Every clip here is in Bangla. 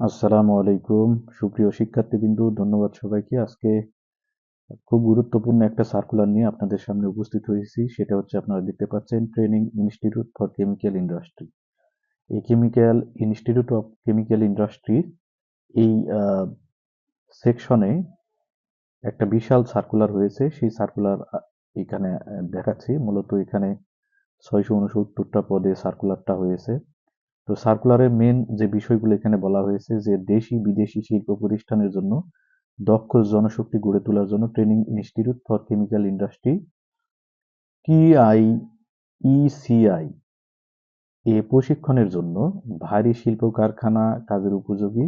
আসসালামু আলাইকুম। সুপ্রিয় শিক্ষার্থীবৃন্দ, ধন্যবাদ সবাইকে। আজকে খুব গুরুত্বপূর্ণ একটা সার্কুলার নিয়ে আপনাদের সামনে উপস্থিত হয়েছি। সেটা হচ্ছে আপনারা দেখতে পাচ্ছেন training institute for chemical industry এই chemical institute of chemical industry এই সেকশনে একটা বিশাল সার্কুলার হয়েছে। সেই সার্কুলার এখানে দেখাচ্ছি। মূলত এখানে ছয়শো উনসত্তরটা পদে সার্কুলারটা হয়েছে। তো সার্কুলারের মেন যে বিষয়গুলো এখানে বলা হয়েছে যে দেশি বিদেশি শিল্প প্রতিষ্ঠানের জন্য দক্ষ জনশক্তি গড়ে তোলার জন্য training institute for chemical industry TI ECI এ প্রশিক্ষণের জন্য ভারী শিল্প কারখানা কাজের উপযোগী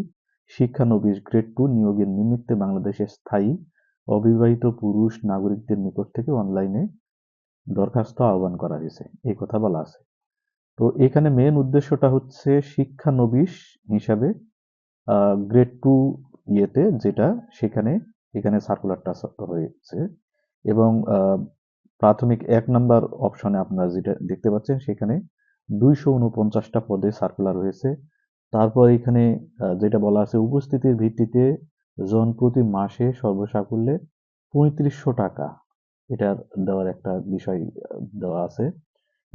শিক্ষানবিশ গ্রেড টু নিয়োগের নিমিত্তে বাংলাদেশের স্থায়ী অবিবাহিত পুরুষ নাগরিকদের নিকট থেকে অনলাইনে দরখাস্ত আহ্বান করা হয়েছে। এই কথা বলা আছে। তো এখানে মেন উদ্দেশ্যটা হচ্ছে শিক্ষানবিশ হিসাবে গ্রেড টু ইয়েতে যেটা সেখানে, এখানে সার্কুলারটা হয়েছে। এবং প্রাথমিক এক নাম্বার অপশনে আপনারা যেটা দেখতে পাচ্ছেন সেখানে দুইশো উনপঞ্চাশটা পদে সার্কুলার হয়েছে। তারপর এখানে যেটা বলা আছে উপস্থিতির ভিত্তিতে জন প্রতি মাসে সর্বসাকুল্যে পঁয়ত্রিশশো টাকা। এটার দেওয়ার একটা বিষয় দেওয়া আছে।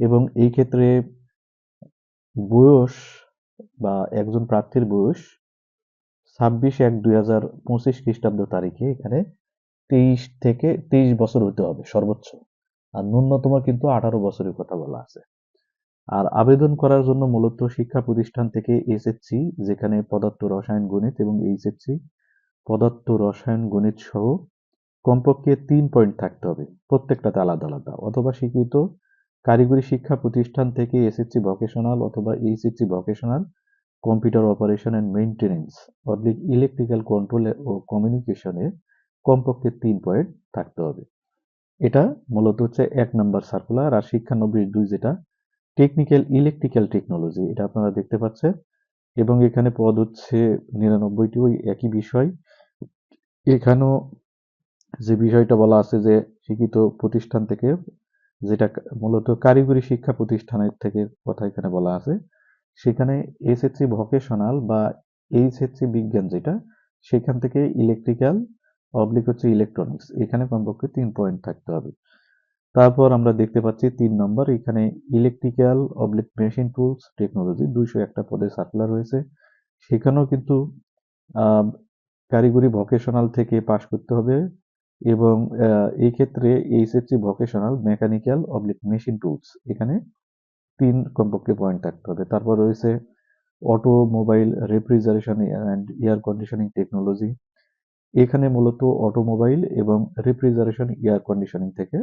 এবং এই ক্ষেত্রে বয়স বা একজন প্রার্থীর বয়স ছাব্বিশ এক দুই হাজার পঁচিশ খ্রিস্টাব্দ তারিখে এখানে তেইশ থেকে তেইশ বছর হতে হবে সর্বোচ্চ। আর ন্যূনতম কিন্তু আঠারো বছরের কথা বলা আছে। আর আবেদন করার জন্য মূলত শিক্ষা প্রতিষ্ঠান থেকে এসএসসি যেখানে পদার্থ, রসায়ন, গণিত এবং এইচএসসি পদার্থ, রসায়ন, গণিত সহ কমপক্ষে তিন পয়েন্ট থাকতে হবে। প্রত্যেকটাতে আলাদা আলাদা। অথবা শিক্ষিত কারিগরি শিক্ষা প্রতিষ্ঠান থেকে এসএসসি ভোকেশনাল অথবা HSC vocational computer operation and maintenance oblique electrical control ও কমিউনিকেশনে কমপক্ষে তিন পয়েন্ট থাকতে হবে। এটা মূলত হচ্ছে এক নম্বর সার্কুলার আর শিক্ষানব্বই দুই যেটা টেকনিক্যাল ইলেকট্রিক্যাল টেকনোলজি এটা আপনারা দেখতে পাচ্ছেন। এবং এখানে পদ হচ্ছে নিরানব্বইটি, ওই একই বিষয়। এখানেও যে বিষয়টা বলা আছে যে শিক্ষিত প্রতিষ্ঠান থেকে যেটা মূলত কারিগরি শিক্ষা প্রতিষ্ঠানের থেকে কথা এখানে বলা আছে, সেখানে এসএসসি ভোকেশনাল বা এইচএসসি বিজ্ঞান যেটা, সেখান থেকে ইলেকট্রিক্যাল অবলিক হচ্ছে ইলেকট্রনিক্স, এখানে কমপক্ষে তিন পয়েন্ট থাকতে হবে। তারপর আমরা দেখতে পাচ্ছি তিন নম্বর, এখানে electrical oblique machine tools, technology, দুইশো একটা পদে সার্কুলার হয়েছে। সেখানেও কিন্তু কারিগরি ভোকেশনাল থেকে পাশ করতে হবে এবং এই ক্ষেত্রে HSC vocational mechanical oblique machine tools এখানে তিন কমপক্ষে পয়েন্ট থাকতে হবে। তারপর রয়েছে automobile refrigeration and air conditioning technology এখানে মূলত অটোমোবাইল এবং রেফ্রিজারেশন এয়ার কন্ডিশনিং থেকে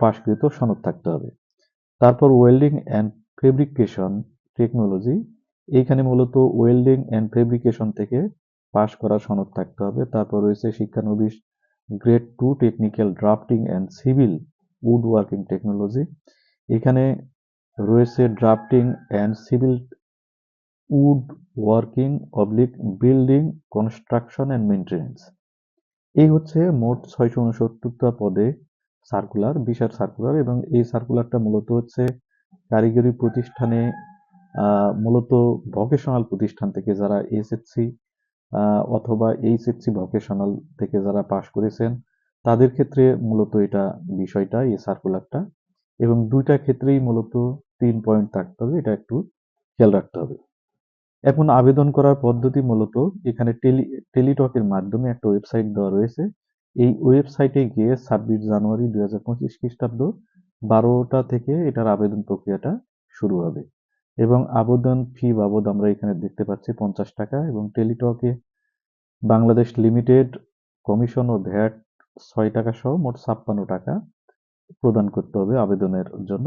পাশকৃত সনদ থাকতে হবে। তারপর ওয়েল্ডিং অ্যান্ড ফেব্রিকেশন টেকনোলজি এইখানে মূলত ওয়েল্ডিং অ্যান্ড ফেব্রিকেশন থেকে পাশ করা সনদ থাকতে হবে। তারপর রয়েছে শিক্ষানবিশ grade two technical drafting and civil wood working technology এখানে রয়েছে drafting and civil wood working oblique building construction and maintenance এই হচ্ছে মোট ছয়শো উনসত্তরটা পদে সার্কুলার বিশাল সার্কুলার এবং এই সার্কুলারটা মূলত হচ্ছে কারিগরি প্রতিষ্ঠানে মূলত ভকেশনাল প্রতিষ্ঠান থেকে যারা এসএসসি অথবা এইচএসসি ভোকেশনাল থেকে যারা পাশ করেছেন, তাদের ক্ষেত্রে মূলত এটা বিষয়টা, এই সার্কুলারটা এবং দুইটা ক্ষেত্রেই মূলত তিন পয়েন্ট থাকতে হবে, এটা একটু খেয়াল রাখতে হবে। এখন আবেদন করার পদ্ধতি মূলত এখানে টেলি টেলিটকের মাধ্যমে একটা ওয়েবসাইট দেওয়া রয়েছে। এই ওয়েবসাইটে গিয়ে ছাব্বিশ জানুয়ারি দুই হাজার পঁচিশ খ্রিস্টাব্দ বারোটা থেকে এটার আবেদন প্রক্রিয়াটা শুরু হবে। এবং আবেদন ফি বাবদ আমরা এখানে দেখতে পাচ্ছি পঞ্চাশ টাকা এবং টেলিটকে বাংলাদেশ লিমিটেড কমিশন ও ভ্যাট ছয় টাকা সহ মোট ছাপ্পান্ন টাকা প্রদান করতে হবে আবেদনের জন্য।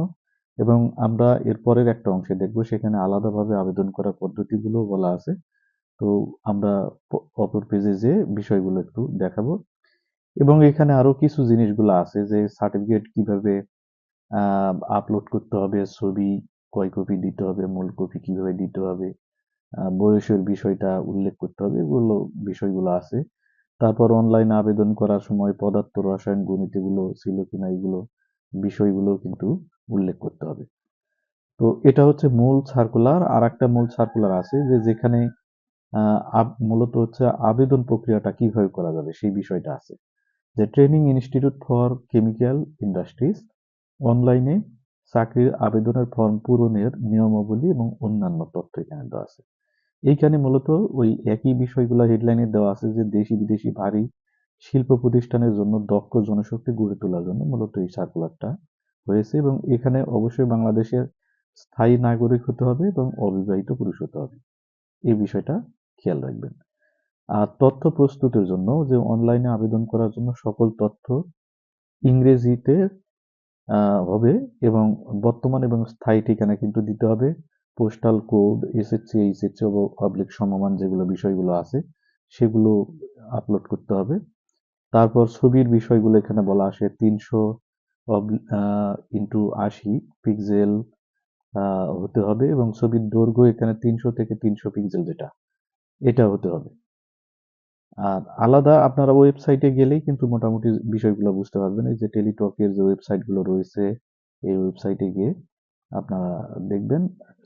এবং আমরা এর পরের একটা অংশে দেখব, সেখানে আলাদাভাবে আবেদন করার পদ্ধতিগুলো বলা আছে। তো আমরা অপর পেজে যে বিষয়গুলো একটু দেখাবো। এবং এখানে আরও কিছু জিনিসগুলো আছে যে সার্টিফিকেট কীভাবে আপলোড করতে হবে, ছবি কয় কপি দিতে হবে মূল কপি কীভাবে দিতে হবে বয়সের বিষয়টা উল্লেখ করতে হবে, এগুলো বিষয়গুলো আছে। তারপর অনলাইন আবেদন করার সময় পদার্থ, রসায়ন, গণিত এগুলো ছিল কিনা এগুলো বিষয়গুলো কিন্তু উল্লেখ করতে হবে। তো এটা হচ্ছে মূল সার্কুলার আর একটা মূল সার্কুলার আছে যে যেখানে মূলত হচ্ছে আবেদন প্রক্রিয়াটা কীভাবে করা যাবে সেই বিষয়টা আছে। যে training institute for chemical industries অনলাইনে চাকরির আবেদনের ফর্ম পূরণের নিয়মাবলী এবং অন্যান্য তথ্য এখানে দেওয়া আছে। এইখানে মূলত ওই একই বিষয়গুলো হেডলাইনে দেওয়া আছে যে দেশি বিদেশি ভারী শিল্প প্রতিষ্ঠানের জন্য দক্ষ জনশক্তি গড়ে তোলার জন্য মূলত এই সার্কুলারটা হয়েছে এবং এখানে অবশ্যই বাংলাদেশের স্থায়ী নাগরিক হতে হবে এবং অবিবাহিত পুরুষ হতে হবে। এই বিষয়টা খেয়াল রাখবেন। আর তথ্য প্রস্তুতের জন্য যে অনলাইনে আবেদন করার জন্য সকল তথ্য ইংরেজিতে হবে এবং বর্তমান এবং স্থায়ী ঠিকানা কিন্তু দিতে হবে। Postal code SSC HSC public সমমান যেগুলো বিষয়গুলো আছে, সেগুলো আপলোড করতে হবে। তারপর ছবির বিষয়গুলো এখানে বলা আসে তিনশো ইন্টু আশি পিক্সেল হতে হবে এবং ছবির দৈর্ঘ্য এখানে তিনশো থেকে তিনশো পিক্সেল যেটা, এটা হতে হবে। আর আলাদা আপনারা ওয়েবসাইটে গেলেই কিন্তু মোটামুটি বিষয়গুলো বুঝতে পারবেন। এই যে টেলিটকের যে ওয়েবসাইটগুলো রয়েছে, এই ওয়েবসাইটে গিয়ে আপনারা দেখবেন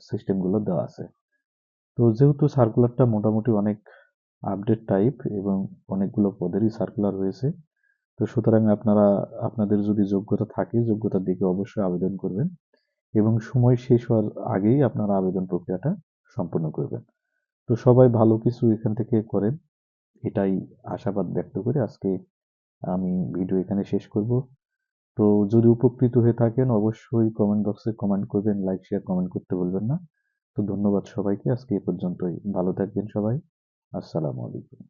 সিস্টেমগুলো দেওয়া আছে। তো যেহেতু সার্কুলারটা মোটামুটি অনেক আপডেট টাইপ এবং অনেকগুলো পদেরই সার্কুলার হয়েছে তো সুতরাং আপনারা, আপনাদের যদি যোগ্যতা থাকে, যোগ্যতার দিকে অবশ্যই আবেদন করবেন এবং সময় শেষ হওয়ার আগেই আপনারা আবেদন প্রক্রিয়াটা সম্পূর্ণ করবেন। তো সবাই ভালো কিছু এখান থেকে করেন। এটাই আশাবাদ ব্যক্ত করে আজকে আমি ভিডিও এখানে শেষ করব। তো যদি উপকৃত হয়ে থাকেন, অবশ্যই কমেন্ট বক্সে কমেন্ট করবেন লাইক শেয়ার কমেন্ট করতে বলবেন না। তো ধন্যবাদ সবাইকে, আজকে এ পর্যন্তই। ভালো থাকবেন সবাই। আসসালামু আলাইকুম।